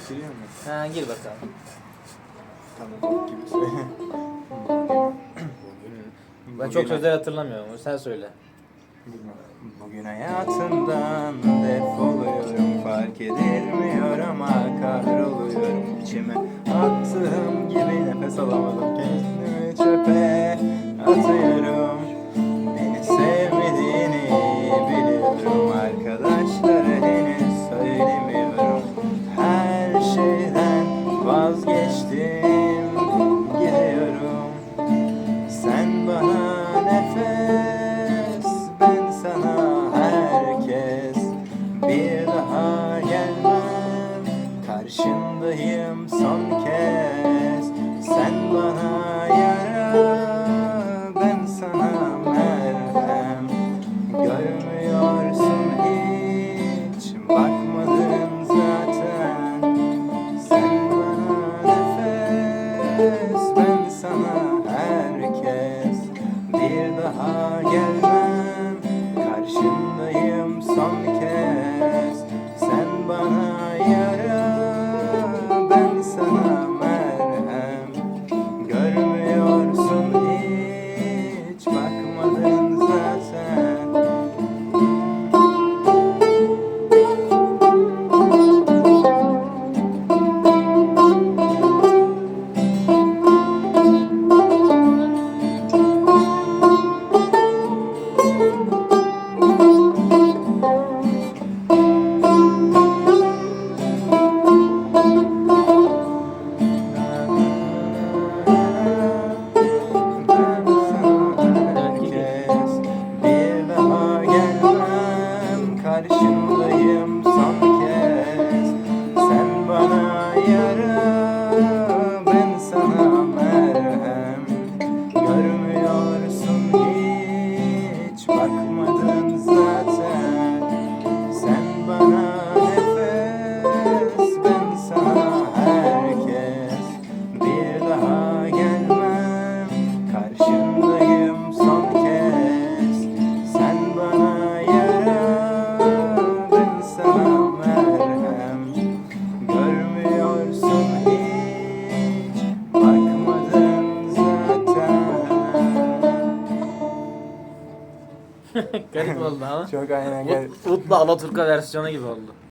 Geçiriyor mu? Ha gir bakalım. Tanıdık gibi söyle. Ben çok sözler hatırlamıyorum. Sen söyle. Bugün hayatından defoluyorum Fark edilmiyor ama kahroluyorum İçime attığım gibi nefes alamadım Kendimi çöpe atıyorum vazgeçtim Gidiyorum sen bana nefes, ben sana herkes. Bir daha gelmem, karşındayım son kez. Sen bana nefes, Garip oldu ama. çok aynen gel Ut- Utlu Alaturka versiyonu gibi oldu.